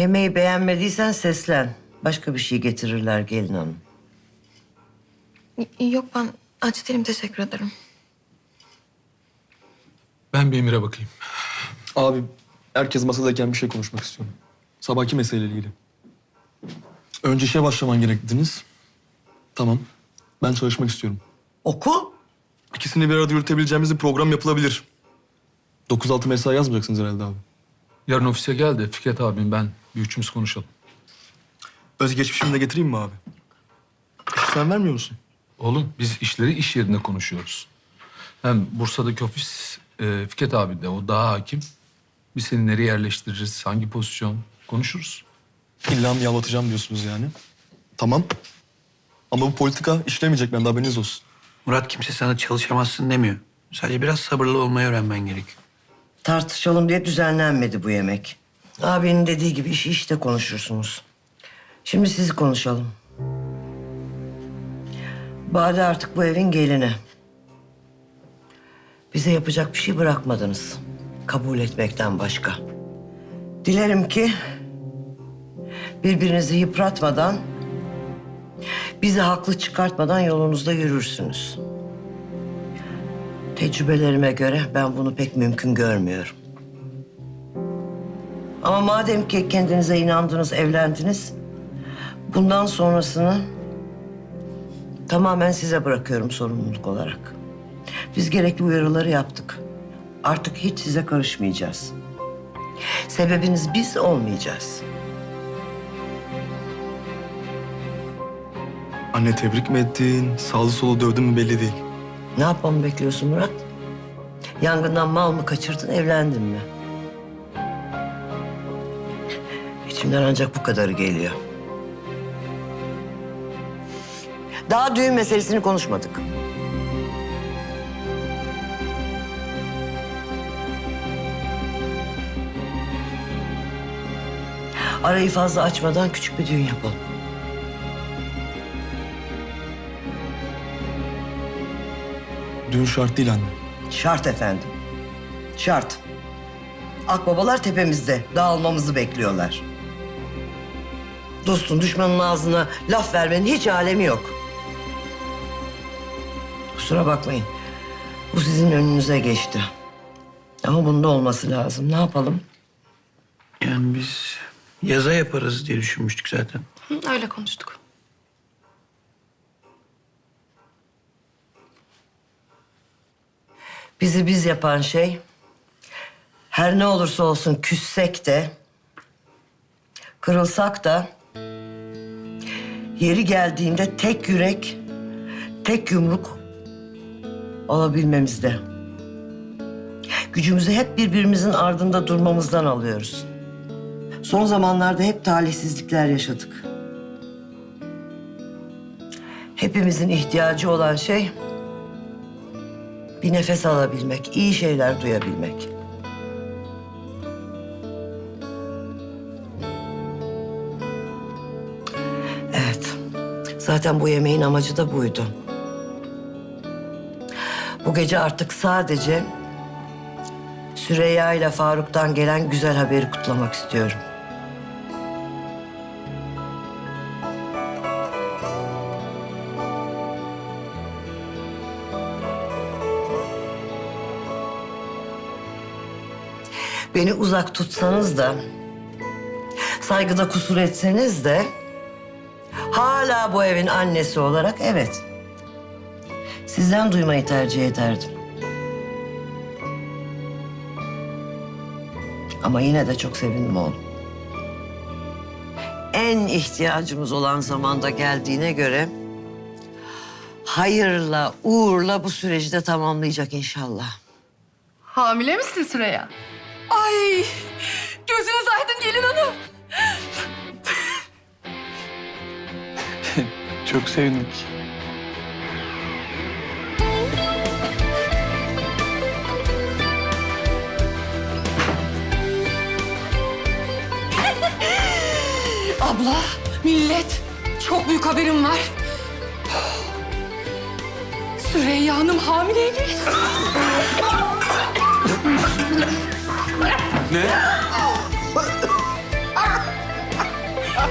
Yemeği beğenmediysen seslen. Başka bir şey getirirler gelin hanım. Yok ben aç değilim teşekkür ederim. Ben bir Emir'e bakayım. Abi herkes masadayken bir şey konuşmak istiyorum. Sabahki meseleyle ilgili. Önce işe başlaman gerek dediniz. Tamam. Ben çalışmak istiyorum. Okul? İkisini bir arada yürütebileceğimiz bir program yapılabilir. 9-6 mesai yazmayacaksınız herhalde abi. Yarın ofise gel de Fikret abim ben bir üçümüz konuşalım. Özgeçmişimi de getireyim mi abi? İş sen vermiyor musun? Oğlum biz işleri iş yerinde konuşuyoruz. Hem Bursa'daki ofis e, Fikret abi de o daha hakim. Biz seni nereye yerleştiririz, hangi pozisyon konuşuruz. İlla mı yalvatacağım diyorsunuz yani? Tamam. Ama bu politika işlemeyecek bende haberiniz olsun. Murat kimse sana çalışamazsın demiyor. Sadece biraz sabırlı olmayı öğrenmen gerekiyor. Tartışalım diye düzenlenmedi bu yemek. Abinin dediği gibi işi işte konuşursunuz. Şimdi sizi konuşalım. Bade artık bu evin gelini. Bize yapacak bir şey bırakmadınız. Kabul etmekten başka. Dilerim ki birbirinizi yıpratmadan, bizi haklı çıkartmadan yolunuzda yürürsünüz. Tecrübelerime göre ben bunu pek mümkün görmüyorum. Ama madem ki kendinize inandınız, evlendiniz... ...bundan sonrasını tamamen size bırakıyorum sorumluluk olarak. Biz gerekli uyarıları yaptık. Artık hiç size karışmayacağız. Sebebiniz biz olmayacağız. Anne tebrik mi ettin, sağlı solu dövdün mü belli değil. Ne yapmamı bekliyorsun Murat? Yangından mal mı kaçırdın, evlendin mi? İçimden ancak bu kadarı geliyor. Daha düğün meselesini konuşmadık. Arayı fazla açmadan küçük bir düğün yapalım. Düğün şart değil anne. Şart efendim. Şart. Akbabalar tepemizde. Dağılmamızı bekliyorlar. Dostun düşmanın ağzına laf vermenin hiç alemi yok. Kusura bakmayın. Bu sizin önünüze geçti. Ama bunda olması lazım. Ne yapalım? Yani biz yaza yaparız diye düşünmüştük zaten. Hı, Öyle konuştuk. Bizi biz yapan şey... ...her ne olursa olsun küssek de... ...kırılsak da... ...yeri geldiğinde tek yürek... ...tek yumruk... ...olabilmemizde. Gücümüzü hep birbirimizin ardında durmamızdan alıyoruz. Son zamanlarda hep talihsizlikler yaşadık. Hepimizin ihtiyacı olan şey bir nefes alabilmek, iyi şeyler duyabilmek. Evet. Zaten bu yemeğin amacı da buydu. Bu gece artık sadece Süreyya ile Faruk'tan gelen güzel haberi kutlamak istiyorum. Beni uzak tutsanız da, saygıda kusur etseniz de... ...hala bu evin annesi olarak evet... ...sizden duymayı tercih ederdim. Ama yine de çok sevindim oğlum. En ihtiyacımız olan zamanda geldiğine göre... ...hayırla, uğurla bu süreci de tamamlayacak inşallah. Hamile misin Süreyya? Ay! Gözünüz aydın gelin hanım. Çok sevindik. Abla, millet, çok büyük haberim var. Süreyya Hanım hamileymiş. Ne?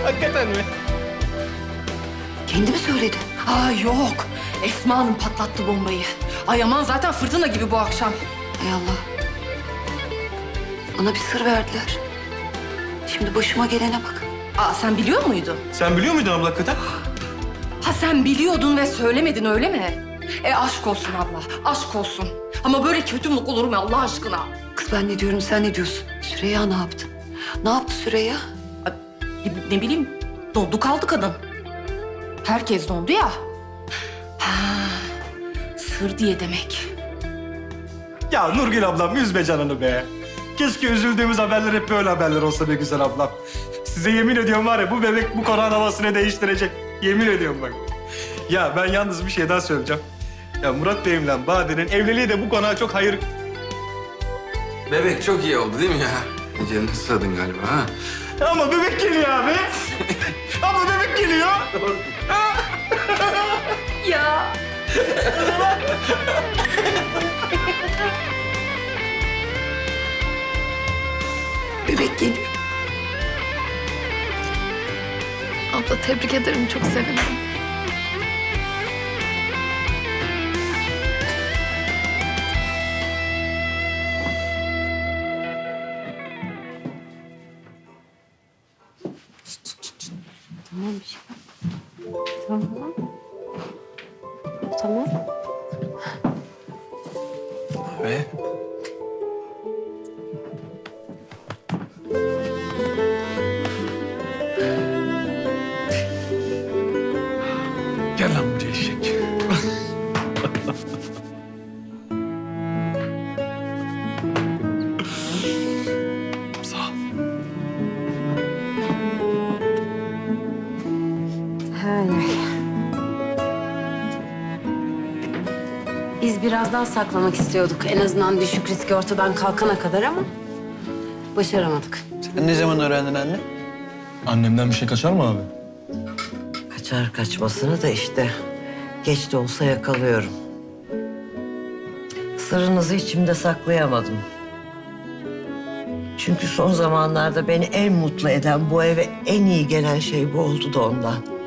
Hakikaten mi? Kendi mi söyledi? Aa yok. Esma Hanım patlattı bombayı. Ay aman zaten fırtına gibi bu akşam. Hay Allah. Bana bir sır verdiler. Şimdi başıma gelene bak. Aa sen biliyor muydun? Sen biliyor muydun abla hakikaten? Ha sen biliyordun ve söylemedin öyle mi? E aşk olsun abla, aşk olsun. Ama böyle kötülük olur mu Allah aşkına? Kız ben ne diyorum sen ne diyorsun? Süreyya ne yaptı? Ne yaptı Süreyya? Ay, Ne, ne bileyim, dondu kaldı kadın. Herkes dondu ya. Ha, sır diye demek. Ya Nurgül ablam üzme canını be. Keşke üzüldüğümüz haberler hep böyle haberler olsa be güzel ablam. Size yemin ediyorum var ya bu bebek bu konağın havasını değiştirecek. Yemin ediyorum bak. Ya ben yalnız bir şey daha söyleyeceğim. Ya Murat Bey'imle Bade'nin evliliği de bu konağa çok hayır... Bebek çok iyi oldu değil mi ya? Canını sıradın galiba ha? Ama bebek geliyor abi. Ama bebek geliyor. Ya. Bebek geliyor. Abla tebrik ederim. Çok sevindim. Tamam bir şey. Tamam. Tamam. Ve Gel lan Biz birazdan saklamak istiyorduk. En azından düşük riski ortadan kalkana kadar ama başaramadık. sen ne zaman öğrendin anne? Annemden bir şey kaçar mı abi? Kaçar kaçmasını da işte geç de olsa yakalıyorum. Sırrınızı içimde saklayamadım. Çünkü son zamanlarda beni en mutlu eden, bu eve en iyi gelen şey bu oldu da ondan.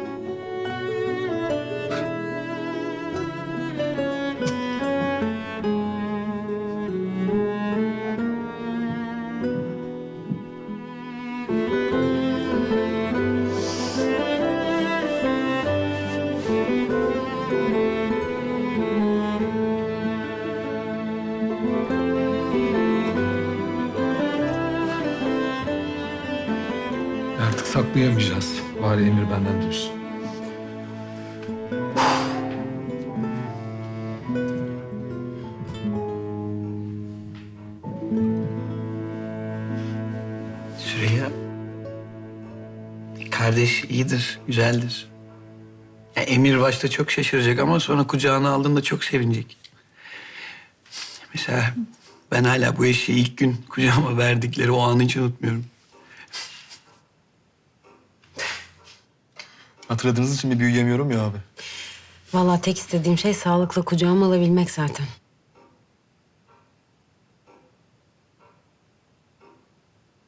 Saklayamayacağız. Bari Emir benden duysun. Süreyya. Kardeş iyidir, güzeldir. Ya Emir başta çok şaşıracak ama sonra kucağına aldığında çok sevinecek. Mesela ben hala bu eşeği ilk gün kucağıma verdikleri o anı hiç unutmuyorum. Hatırladığınız için bir büyüyemiyorum ya abi. Vallahi tek istediğim şey sağlıkla kucağıma alabilmek zaten.